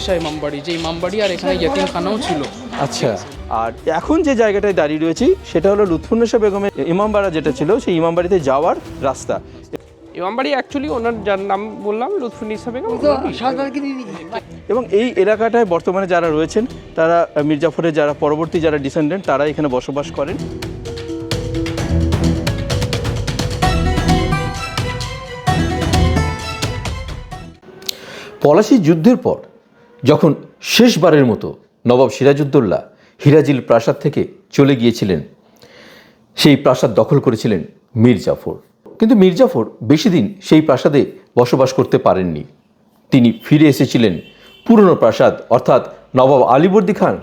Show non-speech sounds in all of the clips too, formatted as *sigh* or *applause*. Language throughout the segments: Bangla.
লুৎফুন্নিশা ইমামবাড়ি যে ইমামবাড়ি আর এখানে ইয়তিমখানাও ছিল। আচ্ছা আর এখন যে জায়গাটায় দাঁড়িয়ে রয়েছি সেটা হলো লুৎফুন্নেসা বেগমের ইমামবাড়া যেটা ছিল সেই ইমামবাড়িতে যাওয়ার রাস্তা। ইমামবাড়ি অ্যাকচুয়ালি ওনার যার নাম বললাম লুৎফুন্নিসা বেগম। এবং এই এলাকাটায় বর্তমানে যারা রয়েছেন তারা মির্জাফরের যারা পরবর্তী যারা ডিসেন্ডেন্ট তারা এখানে বসবাস করেন। পলাশি যুদ্ধের পর যখন শেষবারের মতো নবাব সিরাজউদ্দৌলা হিরাজিল প্রাসাদ থেকে চলে গিয়েছিলেন, সেই প্রাসাদ দখল করেছিলেন মীর জাফর। কিন্তু মীর জাফর বেশি দিন সেই প্রাসাদে বসবাস করতে পারেননি। তিনি ফিরে এসেছিলেন পুরনো প্রাসাদ, অর্থাৎ নবাব আলীবর্দী খান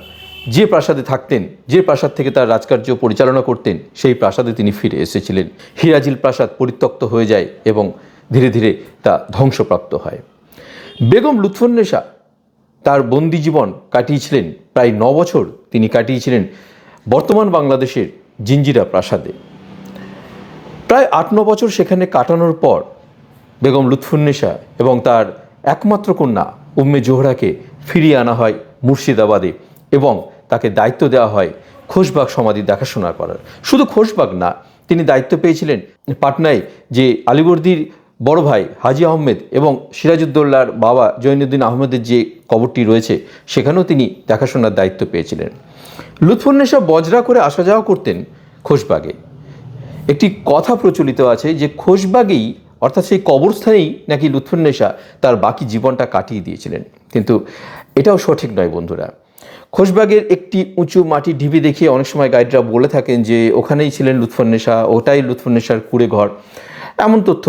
যে প্রাসাদে থাকতেন, যে প্রাসাদ থেকে তার রাজকার্য পরিচালনা করতেন, সেই প্রাসাদে তিনি ফিরে এসেছিলেন। হিরাজিল প্রাসাদ পরিত্যক্ত হয়ে যায় এবং ধীরে ধীরে তা ধ্বংসপ্রাপ্ত হয়। বেগম লুৎফুন্নেসা তার বন্দি জীবন কাটিয়েছিলেন, প্রায় ন বছর তিনি কাটিয়েছিলেন বর্তমান বাংলাদেশের জিঞ্জিরা প্রাসাদে। প্রায় আট ন বছর সেখানে কাটানোর পর বেগম লুৎফুন্নেসা এবং তার একমাত্র কন্যা উম্মে জোহরাকে ফিরিয়ে আনা হয় মুর্শিদাবাদে এবং তাকে দায়িত্ব দেওয়া হয় খোশবাগ সমাধি দেখাশোনা করার। শুধু খোশবাগ না, তিনি দায়িত্ব পেয়েছিলেন পাটনায় যে আলিবর্দির বড় ভাই হাজি আহমেদ এবং সিরাজউদ্দৌলার বাবা জৈনুদ্দিন আহমেদের যে কবরটি রয়েছে, সেখানেও তিনি দেখাশোনার দায়িত্ব পেয়েছিলেন। লুৎফুন্নেসা বজরা করে আসা যাওয়া করতেন খোশবাগে। একটি কথা প্রচলিত আছে যে খোশবাগেই, অর্থাৎ সেই কবরস্থানেই নাকি লুৎফুন্নেসা তার বাকি জীবনটা কাটিয়ে দিয়েছিলেন। কিন্তু এটাও সঠিক নয় বন্ধুরা। খোশবাগের একটি উঁচু মাটির ঢিবি দেখিয়ে অনেক সময় গাইডরা বলে থাকেন যে ওখানেই ছিলেন লুৎফুন্নেসা ওটাই লুৎফুন্নেসার কুড়ে ঘর। এমন তথ্য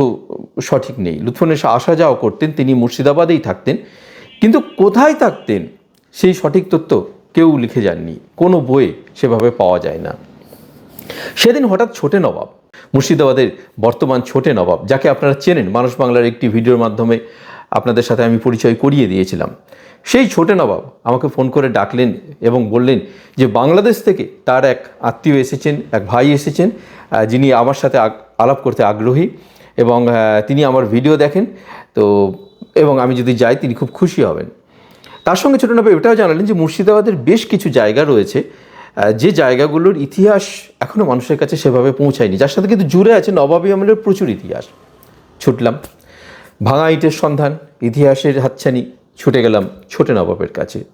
সঠিক নেই। লুৎফুন্নেসা আসা যাওয়া করতেন, তিনি মুর্শিদাবাদেই থাকতেন। কিন্তু কোথায় থাকতেন, সেই সঠিক তথ্য কেউ লিখে যাননি। কোনো বইয়ে সেভাবে পাওয়া যায় না। সেদিন হঠাৎ ছোটে নবাব, মুর্শিদাবাদের বর্তমান ছোটে নবাব, যাকে আপনারা চেনেন, মানুষ বাংলার একটি ভিডিওর মাধ্যমে আপনাদের সাথে আমি পরিচয় করিয়ে দিয়েছিলাম। সেই ছোটে নবাব আমাকে ফোন করে ডাকলেন এবং বললেন যে বাংলাদেশ থেকে তার এক আত্মীয় এসেছেন, এক ভাই এসেছেন যিনি আমার সাথে আলাপ করতে আগ্রহী এবং তিনি আমার ভিডিও দেখেন। তো, এবং আমি যদি যাই তিনি খুব খুশি হবেন। তার সঙ্গে ছোট নবাব এটাও জানালেন যে মুর্শিদাবাদের বেশ কিছু জায়গা রয়েছে যে জায়গাগুলোর ইতিহাস এখনও মানুষের কাছে সেভাবে পৌঁছায়নি। যার সাথে কিন্তু জুড়ে আছে নবাবী আমলের প্রচুর ইতিহাস। ছুটলাম। ভাঙা ইটের সন্ধান, ইতিহাসের হাতছানি, ছুটে গেলাম ছোটে নবাবের কাছে।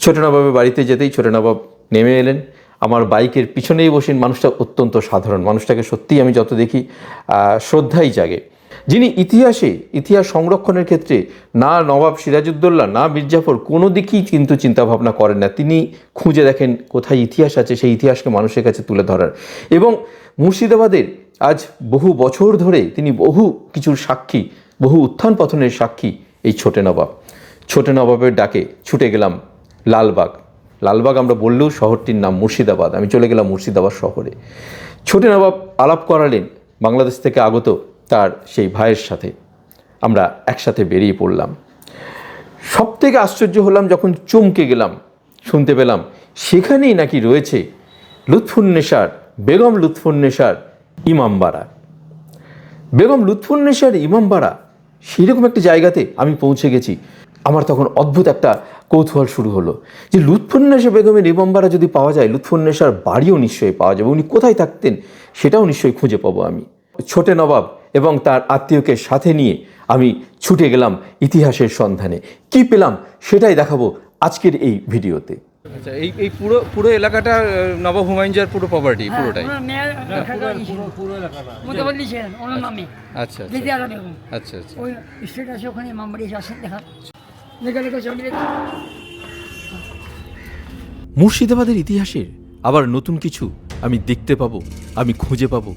ছোট নবাবের বাড়িতে যেতেই ছোট নবাব নেমে এলেন। আমার বাইকের পিছনেই বসেন মানুষটা অত্যন্ত সাধারণ। মানুষটাকে সত্যিই আমি যত দেখি শ্রদ্ধাই জাগে। যিনি ইতিহাসে, ইতিহাস সংরক্ষণের ক্ষেত্রে না নবাব সিরাজউদ্দৌলা, না মির্জাফর কোনো দিকেই কিন্তু চিন্তাভাবনা করেন না। তিনি খুঁজে দেখেন কোথায় ইতিহাস আছে, সেই ইতিহাসকে মানুষের কাছে তুলে ধরার। এবং মুর্শিদাবাদের আজ বহু বছর ধরে তিনি বহু কিছুর সাক্ষী। বহু উত্থান পতনের সাক্ষী এই ছোটে নবাব। ছোটে নবাবের ডাকে ছুটে গেলাম লালবাগ। লালবাগ আমরা বললেও শহরটির নাম মুর্শিদাবাদ। আমি চলে গেলাম মুর্শিদাবাদ শহরে। ছোটে নবাব আলাপ করালেন বাংলাদেশ থেকে আগত তার সেই ভাইয়ের সাথে। আমরা একসাথে বেরিয়ে পড়লাম। সব থেকে আশ্চর্য হলাম যখন চমকে গেলাম, শুনতে পেলাম সেখানেই নাকি রয়েছে লুৎফুন্নেসার, বেগম লুৎফুন্নেসার ইমামবাড়া। বেগম লুৎফুন্নেসার ইমামবাড়া সেরকম একটা জায়গাতে আমি পৌঁছে গেছি। আমার তখন অদ্ভুত একটা কৌতূহল শুরু হলো যে লুৎফুন্নেসা বেগমের ইমামবাড়া যদি পাওয়া যায় লুৎফুন্নেসার বাড়িও নিশ্চয়ই পাওয়া যাবে। উনি কোথায় থাকতেন সেটাও নিশ্চয়ই খুঁজে পাবো আমি। ছোটে নবাব এবং তার আত্মীয়কে সাথে নিয়ে আমি ছুটে গেলাম ইতিহাসের সন্ধানে। কি পেলাম সেটাই দেখাবো আজকের এই ভিডিওতে। আচ্ছা এই এই পুরো পুরো এলাকাটা নবাব হুমায়ুনজার পুরো প্রপার্টি পুরোটাই? ওনার মেয়ের লেখাটা মোটামুটি ছিলেন ওনার নামে। আচ্ছা আচ্ছা। দিদি আরও বেগম আচ্ছা আচ্ছা। ওই স্টেট আছে ওখানে মামবাড়ি আসেন দেখা লেখা লেখা ছবি মুর্শিদাবাদের ইতিহাসের আবার নতুন কিছু আমি দেখতে পাবো আমি খুঁজে পাবো।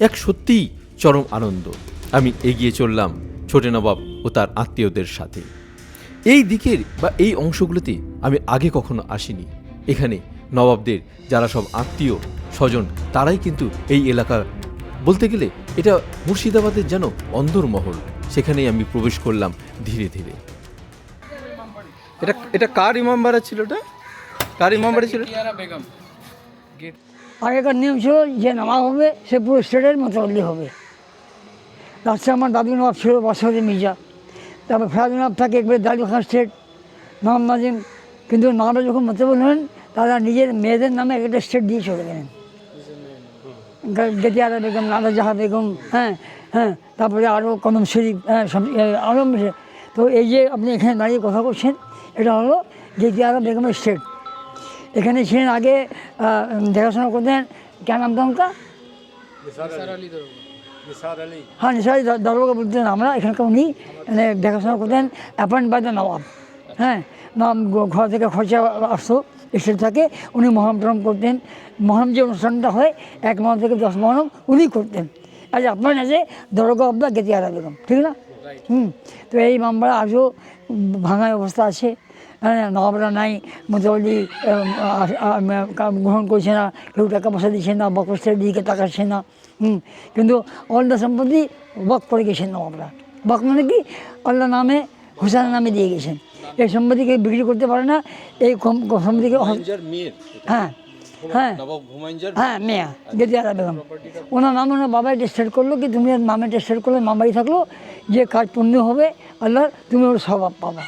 এক সত্যিই চরম আনন্দ। আমি এগিয়ে চললাম ছোটে নবাব ও তার আত্মীয়দের সাথে। এই দিকের বা এই অংশগুলোতে আমি আগে কখনো আসিনি। এখানে নবাবদের যারা সব আত্মীয় স্বজন তারাই কিন্তু এই এলাকা। বলতে গেলে এটা মুর্শিদাবাদের যেন অন্দরমহল সেখানেই আমি প্রবেশ করলাম ধীরে ধীরে। এটা এটা কার ইমামবাড়া ছিল এটা কার ইমামবাড়া ছিল? বেগম। আগেকার নিয়ম ছিল যে নামা হবে সে পুরো স্টেটের মোতাবলি হবে। লাস্টে আমার দাদু নবাব ছিল বছরের মির্জা। তারপর ফেরাদ থাকে একবারে দাদু খান স্টেট নাম নাজিম, কিন্তু নামটা যখন মতে বললেন তারা নিজের মেয়েদের নামে একটা স্টেট দিয়ে চলে গেলেন। গেতিয়ারা বেগম নাদা জাহা বেগম হ্যাঁ হ্যাঁ তারপরে আরও কদম শরীফ হ্যাঁ সব আরও তো এই যে আপনি এখানে দাঁড়িয়ে কথা বলছেন, এটা হলো গেতিয়ারা বেগমের স্টেট এখানে ছিলেন আগে দেখাশোনা করতেন কেন নাম দমকা হ্যাঁ নিশারি দরবাকে বলতেন আমরা এখানকার উনি মানে দেখাশোনা করতেন অ্যাপয়েন্ট বাই দ্য নবাব। হ্যাঁ নবাব ঘর থেকে খরচা আসতো এসে থাকে উনি মহরম টরম করতেন। মহরম যে অনুষ্ঠানটা হয় এক মহরম থেকে দশ মহরম উনি করতেন। আজ আপনার আছে দরগা অব্দা গেতিয়ারা বেগম ঠিক না? হুম তো এই মামলা আজও ভাঙায় অবস্থা আছে। নবাবরা নাই মোটামুটি গ্রহণ করছে না কেউ টাকা পয়সা দিচ্ছে না বকস্টের দিকে তাকাচ্ছে না হুম কিন্তু অল্লা সম্পত্তি বক করে গেছেন নবাবরা বক মানে কি আল্লাহ নামে হুসেন নামে দিয়ে গেছেন এই সম্পত্তিকে বিক্রি করতে পারে না এই সম্পত্তিকে হ্যাঁ হ্যাঁ। হ্যাঁ মেয়া গেদিয়ারা বেগম। ওনার নাম ওনার বাবাই টেস্টেড করল কি তুমি ওর নামে টেস্টেড করলে মামাই থাকল যে কাজ পূর্ণ হবে আল্লাহ তুমি ওর স্বভাব পাবা।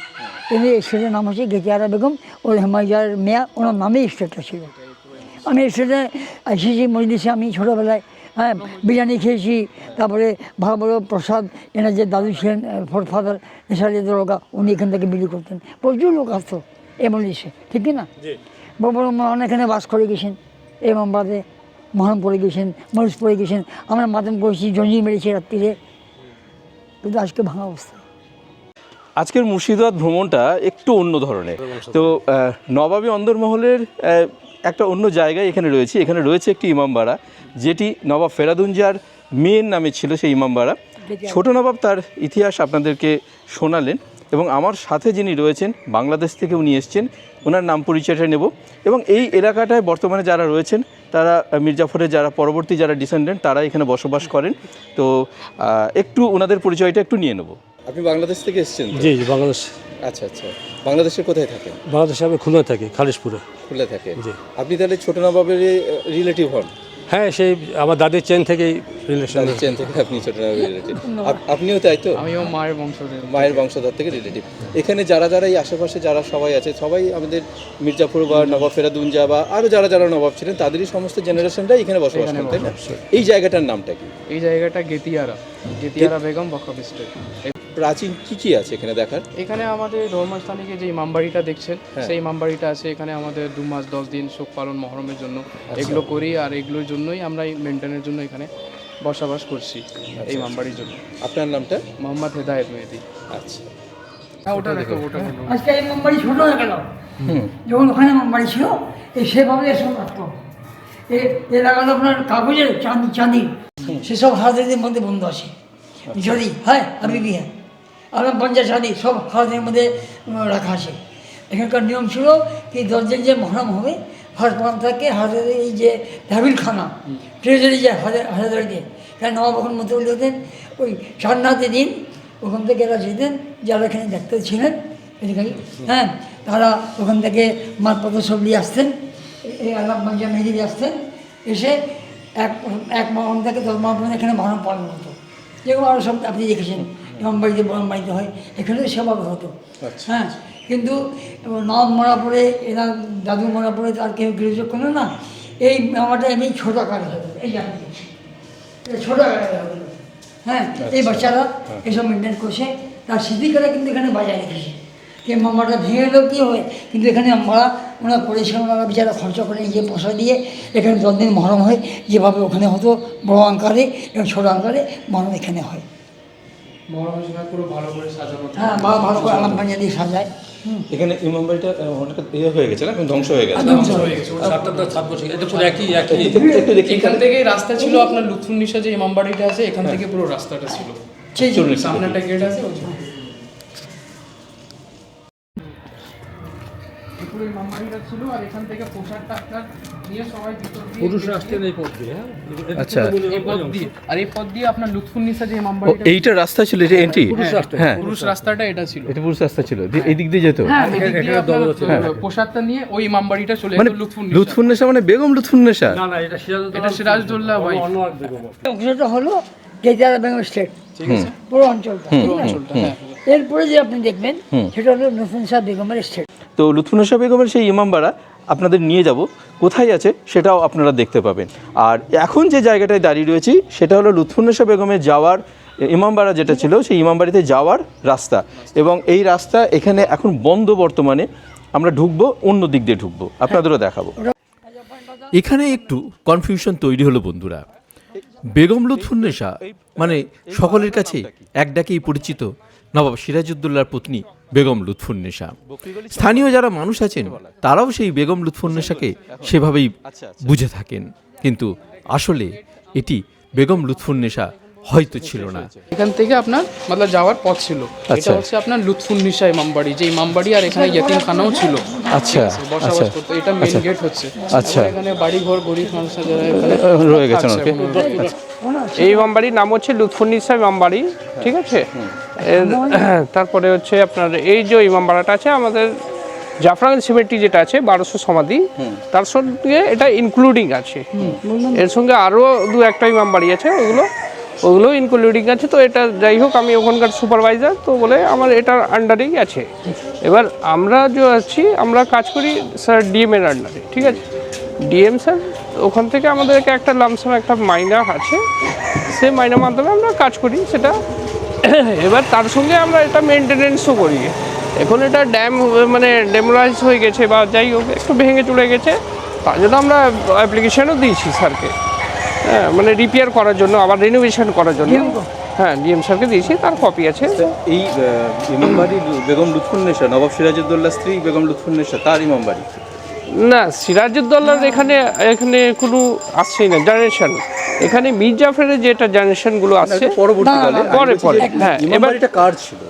কিন্তু স্টেটের নাম হচ্ছে গেতিয়ারা বেগম ওর হেমাইজার মেয়া ওনার নামেই স্টেটটা ছিল আমি স্টেটে এসেছি মজলিসে আমি ছোটোবেলায় হ্যাঁ বিরিয়ানি খেয়েছি তারপরে ভালো ভালো প্রসাদ এনার যে দাদু ছিলেন ফোর ফাদার নেশালি দরগা উনি এখান থেকে বিলি করতেন। প্রচুর লোক আসতো এ মজলিসে ঠিক না? বড় মহান এখানে বাস করে গেছেন মামলাতে মহান পড়ে গেছেন মানুষ পড়ে গেছেন। আমরা মাতম করেছি জঞ্জি মেরেছি রাত্রিরে। কিন্তু আজকে ভাঙা অবস্থা। আজকের মুর্শিদাবাদ ভ্রমণটা একটু অন্য ধরনের। তো নবাবী অন্দরমহলের একটা অন্য জায়গায় এখানে রয়েছে। এখানে রয়েছে একটি ইমামবাড়া যেটি নবাব ফেরাদুঞ্জার মেয়ের নামে ছিল সেই ইমামবাড়া। ছোট নবাব তার ইতিহাস আপনাদেরকে শোনালেন এবং আমার সাথে যিনি রয়েছেন বাংলাদেশ থেকে উনি এসছেন ওনার নাম পরিচয়টা নেব। এবং এই এলাকাটায় বর্তমানে যারা রয়েছেন তারা মির্জাফরের যারা পরবর্তী যারা ডিসেন্ডেন্ট তারা এখানে বসবাস করেন। তো একটু ওনাদের পরিচয়টা একটু নিয়ে নেব। আপনি বাংলাদেশ থেকে এসেছেন জি জি বাংলাদেশ। আচ্ছা আচ্ছা। বাংলাদেশে কোথায় থাকেন? বাংলাদেশে আমি খুলনা থাকি খালিশপুরে। খুলনা থাকে জি। আপনি তাহলে ছোট নবাবের রিলেটিভ হন। হ্যাঁ সেই আমার দাদির চেন থেকেই রিলেশন চেন থেকে আপনি ছোট রিলেটিভ আপনিও তাই তো? আমিও মায়ের বংশধর। মায়ের বংশধর থেকে রিলেটিভ এখানে যারা যারা এই আশেপাশে যারা সবাই আছে সবাই আমাদের মির্জাপুর বা নবাব ফেরাদুনজা বা আরও যারা যারা নবাব ছিলেন তাদেরই সমস্ত জেনারেশনটাই এখানে বসবাস করেন তাই না এই জায়গাটার নামটা কি? এই জায়গাটা গেতিয়ারা। গেতিয়ারা বেগম স্টেট প্রাচীন কি কি আছে এখানে দেখার? এখানে আমাদের ধর্মস্থানীকে যে ইমামবাড়িটা দেখছেন সেই ইমামবাড়িটা আছে এখানে আমাদের দু মাস দশ দিন শোক পালন মহরমের জন্য। এগুলো করি আর এগুলোর জন্যই আমরা এই মেনটেনের জন্য এখানে বসবাস করছি এই মামবাড়ির জন্য। আপনার নামটা? মোহাম্মদ হেদায়েত মেহেদি। আচ্ছা। হ্যাঁ ওটা দেখো ওটা বলো। আজকে এই মুম্বাই ছোট হয়ে গেল। যখন ওখানে ছিল এই সেভাবে এসব রাখতো। এ- এ লাগালো আপনার কাগজের চাঁদি চাঁদি। সেসব হাতের মধ্যে বন্ধ আছে। যদি হ্যাঁ আমি বিয়ে আরাম পঞ্চাশ চাঁদি সব হাতের মধ্যে রাখা আছে। এখানকার নিয়ম ছিল কি দশজন যে মহরম হবে পান থেকে হাতের এই যে হ্যাবিল খানা ট্রেজারি যায় হাজার হাজারিতে কেন নবাব ওখান মতো দিতেন ওই সান্নাতে দিন ওখান থেকে এরা যেতেন যারা এখানে ডাক্তার ছিলেন হ্যাঁ তারা ওখান থেকে মালপত্র সব নিয়ে আসতেন এই আল্লাহ মঞ্জা মেহেদি আসতেন এসে এক এক মহরম থেকে দশ মহরম এখানে মহরম পালন হতো। যেগুলো আরও সব আপনি দেখেছেন ইমাম বাড়িতে বাড়িতে হয় এখানেও সেবা হতো। হ্যাঁ কিন্তু নব মরা পরে এরা দাদু মরা পরে তার কেউ গৃহযোগ করল না এই আমারটা এমনি ছোটো হয়ে গেলো এই এটা ছোটো আকারে হয়ে হ্যাঁ এই বাচ্চারা এসব মেনটেন করছে। তার স্মৃতিকারা কিন্তু এখানে বাজায় রেখেছে। যে মামাটা ভেঙে গেলো কী হয় কিন্তু এখানে আমরা ওনার করেছিলাম ওনারা বিচারা খরচা করে গিয়ে পয়সা দিয়ে এখানে দশ দিন মহরম হয় যেভাবে ওখানে হতো বড় আঙ্কারে এবং ছোটো আঙ্কারে মহরম এখানে হয়। মহরমের সময় পুরো ভালো করে সাজানো হ্যাঁ ভালো ভালো করে আলাম পাঞ্জা দিয়ে সাজায়। এখানে অনেকটা ইয়ে হয়ে গেছে না? ধ্বংস হয়ে গেছে। একদম সব। সাতটা সাত বছর এটা পুরো একই একই। এখান থেকে রাস্তা ছিল আপনার লুৎফুন্নিসা যে ইমাম বাড়িটা আছে এখান থেকে পুরো রাস্তাটা ছিল। সেই সামনে একটা গেট আছে ওই যে। এই পুরো ইমামবাড়িটা ছিল আর এখান থেকে পোশাকটা আপনার নিয়ে সবাই ভিতর দিয়ে পুরুষরা আসতেন এই পথ দিয়ে হ্যাঁ? আচ্ছা। এই পথ দিয়ে আর এই পথ দিয়ে আপনার লুৎফুন্নিসা যে ইমামবাড়িটা এইটা রাস্তা ছিল এটা এন্ট্রি হ্যাঁ পুরুষ রাস্তাটা এটা ছিল। এটা পুরুষ রাস্তা ছিল এই দিক দিয়ে যেত? হ্যাঁ এদিক দিয়ে আপনার পোশাকটা নিয়ে ওই ইমামবাড়িটা চলে মানে লুৎফুন্নিসা। মানে বেগম লুৎফুন্নেসা? না না এটা সিরাজ এটা সিরাজদৌল্লা ভাই। অন্য এক বেগম। অংশটা হলো গেজারা বেঙ্গল স্টেট পুরো অঞ্চলটা। পুরো অঞ্চলটা এরপরে যে আপনি দেখবেন সেটা হলো নতুন শাহ বেগমের স্টেট। তো লুৎফুন্নেসা বেগমের সেই ইমামবাড়া আপনাদের নিয়ে যাব। কোথায় আছে সেটাও আপনারা দেখতে পাবেন। আর এখন যে জায়গাটায় দাঁড়িয়ে রয়েছি, সেটা হলো লুৎফুন্নেসা বেগমের যাওয়ার ইমামবাড়া যেটা ছিল, সেই ইমামবাড়িতে যাওয়ার রাস্তা। এবং এই রাস্তা এখানে এখন বন্ধ বর্তমানে। আমরা ঢুকবো, অন্য দিক দিয়ে ঢুকবো। আপনাদেরও দেখাবো। এখানে একটু কনফিউশন তৈরি হলো বন্ধুরা। বেগম লুৎফুন্নেসা মানে সকলের কাছে এক ডাকেই পরিচিত নবাব সিরাজউদ্দৌলার পত্নী বেগম লুৎফুন্নেসা স্থানীয় যারা মানুষ আছেন, তারাও সেই বেগম লুৎফুন্নেসাকে সেভাবেই বুঝে থাকেন। কিন্তু আসলে এটি বেগম লুৎফুন্নেসা হয়তো ছিল না। এখান থেকে আপনার মতলব যাওয়ার পথ ছিল। এটা আচ্ছা। হচ্ছে আপনার লুৎফুন্নিসা ইমামবাড়ি যে ইমামবাড়ি আর এখানে ইয়তিমখানাও ছিল। আচ্ছা। আচ্ছা। এটা মেইন গেট হচ্ছে। আচ্ছা। এখানে বাড়ি ঘর গরিব মানুষ যারা এখানে রয়ে গেছেন ওকে। এই ইমামবাড়ির নাম হচ্ছে লুৎফুন্নিসা ইমামবাড়ি ঠিক আছে? তারপরে হচ্ছে আপনার এই যে ইমামবাড়াটা আছে আমাদের জাফরান সিমেন্টরি যেটা আছে বারোশো সমাধি তার সঙ্গে এটা ইনক্লুডিং আছে। এর সঙ্গে আরও দু একটা ইমামবাড়ি আছে ওগুলো ওগুলো ইনক্লুডিং আছে, তো এটা যাই হোক, আমি ওখানকার সুপারভাইজার তো বলে আমার এটার আন্ডারেই আছে। এবার আমরা যে আছি, আমরা কাজ করি স্যার ডিএম এর আন্ডারে ঠিক আছে? ডিএম স্যার ওখান থেকে আমাদেরকে একটা লামসাম একটা মাইনা আছে। সেই মাইনার মাধ্যমে আমরা কাজ করি, সেটা *coughs* এবার তার সঙ্গে আমরা এটা মেনটেনেন্সও করি। এখন এটা ড্যাম মানে ডেমোলাইজ হয়ে গেছে বা যাই হোক, একটু ভেঙে চলে গেছে, তার জন্য আমরা অ্যাপ্লিকেশনও দিয়েছি স্যারকে হ্যাঁ মানে রিপেয়ার করার জন্য আবার রিনোভেশন করার জন্য। হ্যাঁ ডিএম স্যারকে দিয়েছি তার কপি আছে। এই ইমামবাড়ি বেগম লুৎফুন্নেসা নবাব সিরাজউদ্দৌলা স্ত্রী বেগম লুৎফুন্নেসা তার ইমামবাড়ি? না সিরাজউদ্দৌলার এখানে এখানে কোনো আসছেই না জেনারেশন এখানে মির জাফরের যেটা জেনারেশনগুলো আসছে। পরবর্তীকালে। পরে, পরে, হ্যাঁ, এবার- ইমামবাড়িটা কার ছিল?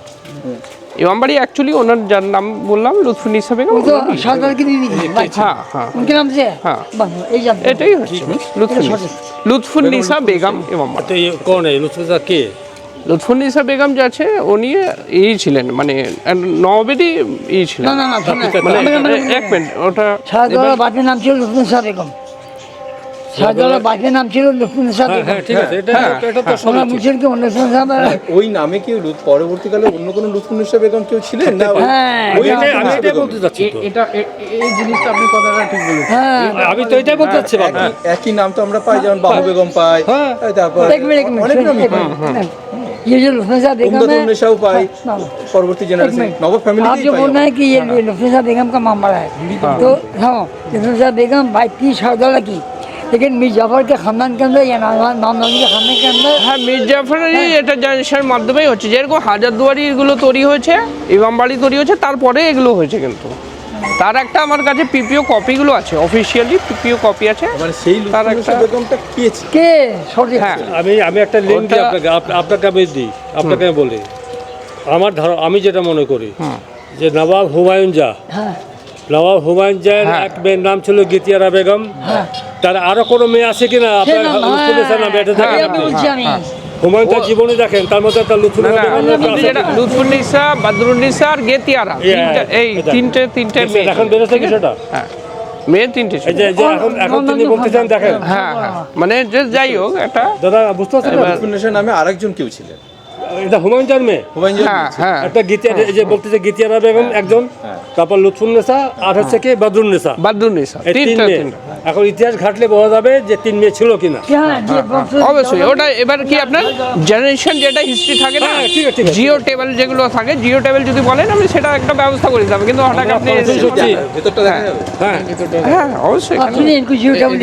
ইমামবাড়ি অ্যাকচুয়ালি ওনার যার নাম বললাম লুৎফুন্নিসা বেগম वो तो शाहजहां की बीवी थी भाई হ্যাঁ হ্যাঁ उनके नाम से है हाँ। बस यही जानते हैं। এটাই হচ্ছে লুৎফুন্নিসা লুৎফুন্নিসা বেগম ইমামবাড়ি तो ये कौन है लुत्फुल्ला के লুৎফুন্নিসা বেগম যে আছে উনি ই ছিলেন মানে নবেরই ই ছিলেন না না না শোনেন। মানে আমি- আমি- আমি- এক মিনিট ওটা শাহজালাল বাপের নাম ছিল লুৎফুন শাহ বেগম শাহজালাল বাপের নাম ছিল লুৎফুন শাহ হ্যাঁ বেগম হ্যাঁ ঠিক আছে এটা এটা তো ওনার বলছেন কি লুৎফুন শাহ বেগম ওই নামে কি লুৎ- পরবর্তীকালে অন্য কোনো লুৎফুন্নেসা বেগম কেউ ছিলেন না ওই- হ্যাঁ, ওই এটা- আমি লুৎফুন্নেসা এটাই বেগম। বলতে চাচ্ছি তো এটা এ- এই জিনিসটা আপনি কথাটা ঠিক বলেছেন হ্যাঁ আমি তো এটাই বলতে চাচ্ছি বাবা একই- একই নাম তো আমরা পাই যেমন বাবু বেগম পাই হ্যাঁ। তারপর एक मिनट एक অনেক मिनट নামই एक পাই मिनट ये जो लुत्फुन शाह बेगम है উমদাদুন্নেসাও পাই ना, পরবর্তী एक জেনারেশন मिनट। নব आप ফ্যামিলিতেই जो পাই बोल আমরা। रहे हैं कि ये लुत्फुन शाह बेगम का मामला है तो हाँ लुत्फुन शाह बेगम भाई थी शाहजला की लेकिन मीर जाफर के खानदान के अंदर या नाम नाम के खानदान के अंदर হ্যাঁ মির জাফরেরই এটা জেনারেশনের মাধ্যমেই হচ্ছে যেরকম হাজারদুয়ারি এগুলো তৈরি হয়েছে ইমামবাড়ি তৈরি হয়েছে তারপরে এগুলো হয়েছে কিন্তু তার একটা আমার কাছে পিপিও কপিগুলো আছে অফিসিয়ালি পিপিও কপি আছে মানে সেই তার লুৎফুন্নেসা একটা- বেগমটা কে ছিল के सॉरी হ্যাঁ আমি আমি একটা লিঙ্ক দিই ওটা- আপনাকে আপ- আপনাকে আমি দিই আপনাকে আমি বলি আমার ধারণা আমি যেটা মনে করি যে নবাব হুমায়ুন যা हाँ নবাব হুমায়ুন জাহের হ্যাঁ। এক মেয়ের নাম ছিল গীতিয়ারা বেগম। তার আরও কোনো মেয়ে আছে কিনা? আপনার লুৎফুন্নেসা নাম এটা হ্যাঁ, আমি হুমায়ুন তার জীবনে দেখেন তার মধ্যে একটা না লুৎফুন্নেসা না বাদরুন্নিসা আর গেতিয়ারা। এই তিনটে তিনটে মেয়ে। এখন বেরোচ্ছে কি সেটা? হ্যাঁ। মেয়ে তিনটে এই যে এখন এখন তিনি বলতেছেন দেখেন। হ্যাঁ হ্যাঁ। মানে যে যাই হোক একটা দাদা বুঝতে পারছেন? না? নামে আরেকজন কেউ ছিলেন। এটা হুমায়ুন হ্যাঁ, হ্যাঁ। একটা গীতিয়া যে বলতেছে গীতিয়ারা বেগম একজন তারপর আর হচ্ছে কি? হ্যাঁ, তিন মেয়ে। এখন ইতিহাস ঘাটলে বোঝা যাবে যে তিন মেয়ে ছিল কিনা। অবশ্যই ওটা এবার কি আপনার? জেনারেশন যেটা হিস্ট্রি থাকে না জিও টেবিল যেগুলো থাকে জিও টেবিল যদি বলেন আমি সেটা একটা ব্যবস্থা করে দিতাম। কিন্তু হঠাৎ আপনি হ্যাঁ হ্যাঁ। অবশ্যই। জিও টেবিল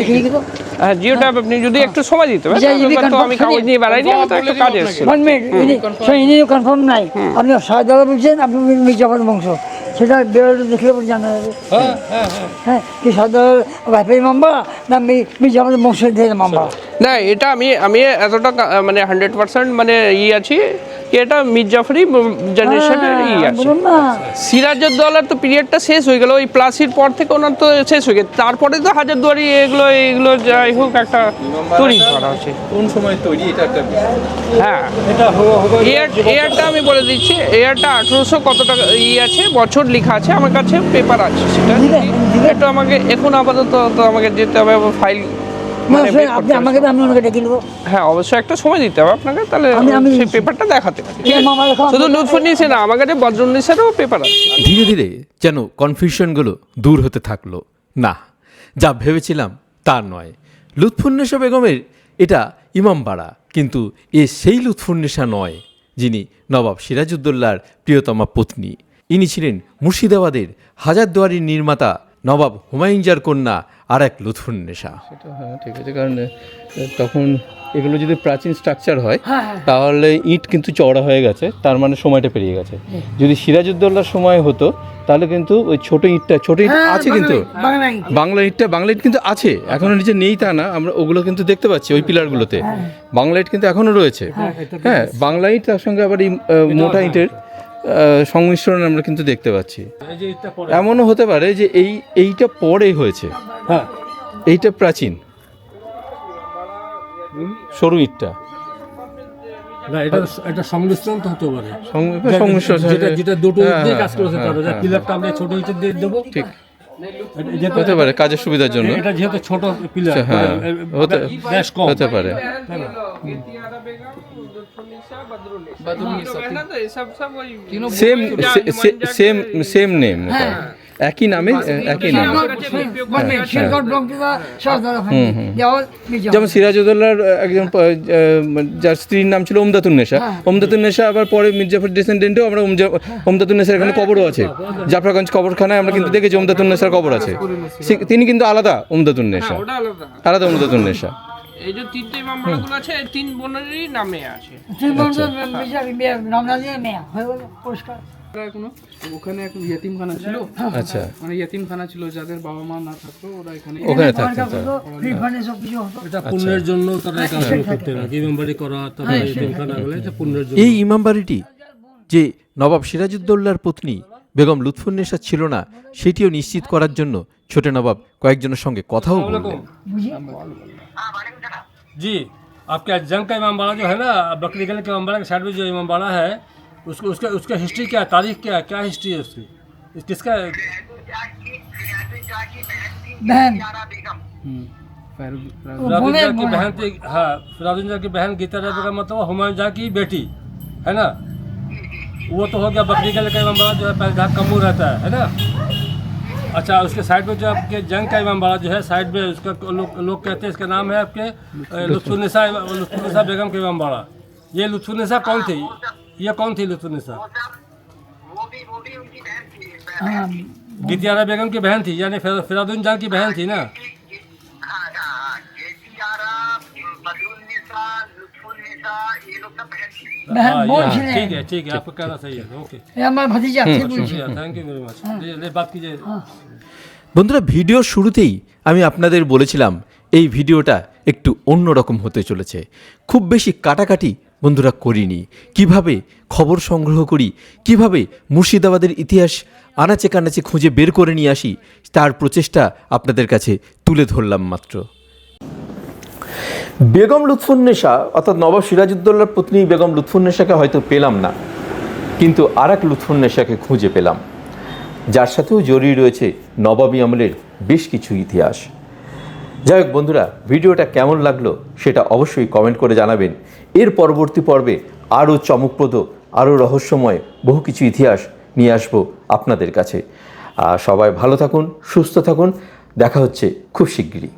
হ্যাঁ জিওটা আপনি যদি একটু সময় দিতে পারেন আমি কাগজ নিয়ে আমার তো একটা কাজ এসেছিল ইনি কনফার্ম নাই। আপনি শাহজালাল বলছেন আপনি মির্জাফর বংশ। সেটা বেরোলে দেখলে পরে জানা যাবে। হ্যাঁ কি শাহজালাল ভাইফাই মাম্বা না মির্জাফর বংশের মাম্বা না এটা আমি আমি এতটা মানে হান্ড্রেড পার্সেন্ট মানে ই আছি এটা মির্জাফরি জেনারেশনের ই আছে। বলুন না। সিরাজউদ্দৌলার তো পিরিয়ডটা শেষ হয়ে গেল ওই প্লাসির পর থেকে ওনার তো শেষ হয়ে গেছে। তারপরে তো হাজারদুয়ারি এগুলো এগুলো যাই হোক একটা তৈরি করা হচ্ছে। কোন সময় তৈরি এটা একটা হ্যাঁ। এয়ারটা আমি বলে দিচ্ছি এয়ারটা আঠেরোশো কত টাকা ই আছে বছর লেখা আছে আমার কাছে পেপার আছে সেটা। একটু আমাকে এখন আপাতত তো আমাকে যেতে হবে ফাইল আপনি আমাকে আমি ওনাকে ডেকে নেব। হ্যাঁ অবশ্যই একটা সময় দিতে হবে আপনাকে তাহলে আমি- সেই পেপারটা দেখাতে না আমার কাছে পেপার আছে। ধীরে ধীরে যেন কনফিউশনগুলো দূর হতে থাকল। না যা ভেবেছিলাম তা নয়। লুৎফুন্নেসা বেগমের এটা ইমামবাড়া কিন্তু এ সেই লুৎফুন্নেসা নয় যিনি নবাব সিরাজউদ্দৌলার প্রিয়তমা পত্নী। ইনি ছিলেন মুর্শিদাবাদের হাজারদুয়ারির নির্মাতা নবাব হুমায়ুনজার কন্যা আর এক লুৎফুন্নেসা সেটা হ্যাঁ ঠিক আছে কারণ তখন এগুলো যদি প্রাচীন স্ট্রাকচার হয় হ্যাঁ, হ্যাঁ। তাহলে ইট কিন্তু চওড়া হয়ে গেছে তার মানে সময়টা পেরিয়ে গেছে। যদি সিরাজউদ্দৌলার সময় হতো তাহলে কিন্তু ওই ছোট ইটটা ছোট ইট হ্যাঁ, আছে কিন্তু। বাংলা ইটটা বাংলা ইট কিন্তু আছে এখনও নিচে নেই তা না আমরা ওগুলো কিন্তু দেখতে পাচ্ছি ওই পিলারগুলোতে। বাংলা ইট কিন্তু এখনও রয়েছে। হ্যাঁ বাংলা ইট তার সঙ্গে আবার এই মোটা ইটের সংমিশ্রণ আমরা কিন্তু দেখতে পাচ্ছি। এমনও হতে পারে যে এই এইটা পরে হয়েছে। হ্যাঁ। এইটা প্রাচীন। সরু ইটটা। না এটা এটা সংমিশ্রণ তো হতে পারে। সংমিশ্রণ যেটা যেটা দুটো হ্যাঁ, দিয়ে কাজ করেছে হ্যাঁ, হ্যাঁ। পিলারটা আমরা ছোট ইটের দিয়ে দেবো। ঠিক। হতে পারে কাজের সুবিধার জন্য। এটা যেহেতু ছোট পিলার হ্যাঁ। হতে ব্যাস কম। হতে পারে। সেম সেম সেম নেম একই নামে একই নাম। সরদার দেওয়াল যেমন সিরাজউদ্দৌলার একজন যার স্ত্রীর নাম ছিল ওমদাতুন্নেসা ওমদাতুন্নেসা আবার পরে মির্জাফর ডিসেন্ডেন্টেও আমরা ওমদাতুন্নেসার এখানে কবরও আছে। জাফরাগঞ্জ কবরখানায় আমরা কিন্তু দেখেছি ওমদাতুন্নেসার কবর আছে। তিনি কিন্তু আলাদা ওমদাতুন্নেসা ওটা আলাদা। আলাদা ওমদাতুন্নেসা এই যে তিনটে মামলাগুলো আছে তিন বোনেরই নামে আছে। তিন দিয়ে মেয়া। হয়ে গেল পরিষ্কার। এখনো ওখানে এখন ইয়েতিমখানা ছিল আচ্ছা মানে ইয়েতিমখানা ছিল যাদের বাবা মা না থাকতো ওরা এখানে ওখানে থাকতেন তারা। ফ্রি ফান্ডে সব কিছু হতো এটা পুণ্যের জন্য তারা এই কাজগুলো করতে না ইমামবাড়ি করা তারপরে এতিমখানা গুলো এটা পুণ্যের জন্য এই ইমামবাড়িটি যে নবাব সিরাজউদ্দৌলার পত্নী বেগম লুৎফুন্নেসা ছিল না সেটিও নিশ্চিত করার জন্য ছোট নবাব কয়েকজনের সঙ্গে কথাও বললেন जी आपका जंग का इमामबाड़ा जो है ना बकरी गली के इमामबाड़ा के साइड में जो इमामबाड़ा है उसको उसका उसका हिस्ट्री क्या है? तारीख क्या है? क्या हिस्ट्री है उसकी? किसका बहन। फिरादुल की बहन थी। हाँ जंग की बहन गीता का मतलब हुमायूं जहाँ की बेटी है ना? वो तो हो गया बकरी गली का इमामबाड़ा जो है पहले जहाँ कमू रहता है है ना? अच्छा उसके साइड में जो आपके जंग का इमामबाड़ा जो है साइड में उसका लोग लोग कहते हैं इसका नाम है आपके लुत्फुलनिसा लुत्फुलनिसा बेगम का इमामबाड़ा। ये लुत्फुलनिसा कौन थी? ये कौन थी लुत्फुलनिसा हाँ गीतियारा बेगम की बहन थी यानी फिर- फिरादुन जंग की बहन थी ना बहन हाँ, बोल ये- छिले ठीक है ठीक है आपका कहना सही है ओके ये हमारा भतीजा ठीक बोल शुक्रिया थैंक यू वेरी मच ले ले बात कीजिए বন্ধুরা ভিডিওর শুরুতেই আমি আপনাদের বলেছিলাম এই ভিডিওটা একটু অন্যরকম হতে চলেছে খুব বেশি কাটাকাটি বন্ধুরা করিনি। কীভাবে খবর সংগ্রহ করি? কীভাবে মুর্শিদাবাদের ইতিহাস আনাচে কানাচে খুঁজে বের করে নিয়ে আসি? তার প্রচেষ্টা আপনাদের কাছে তুলে ধরলাম মাত্র। বেগম লুৎফুন্নেসা অর্থাৎ নবাব সিরাজউদ্দৌলার পত্নী বেগম লুৎফুন্নেসাকে হয়তো পেলাম না, কিন্তু আর এক লুৎফুন্নেসাকে খুঁজে পেলাম। যার সাথেও জড়িয়ে রয়েছে নবাবী আমলের বেশ কিছু ইতিহাস। যাই হোক বন্ধুরা, ভিডিওটা কেমন লাগল সেটা অবশ্যই কমেন্ট করে জানাবেন। এর পরবর্তী পর্বে আরও চমকপ্রদ, আরও রহস্যময় বহু কিছু ইতিহাস নিয়ে আসব আপনাদের কাছে। সবাই ভালো থাকুন, সুস্থ থাকুন। দেখা হচ্ছে খুব শিগগিরই।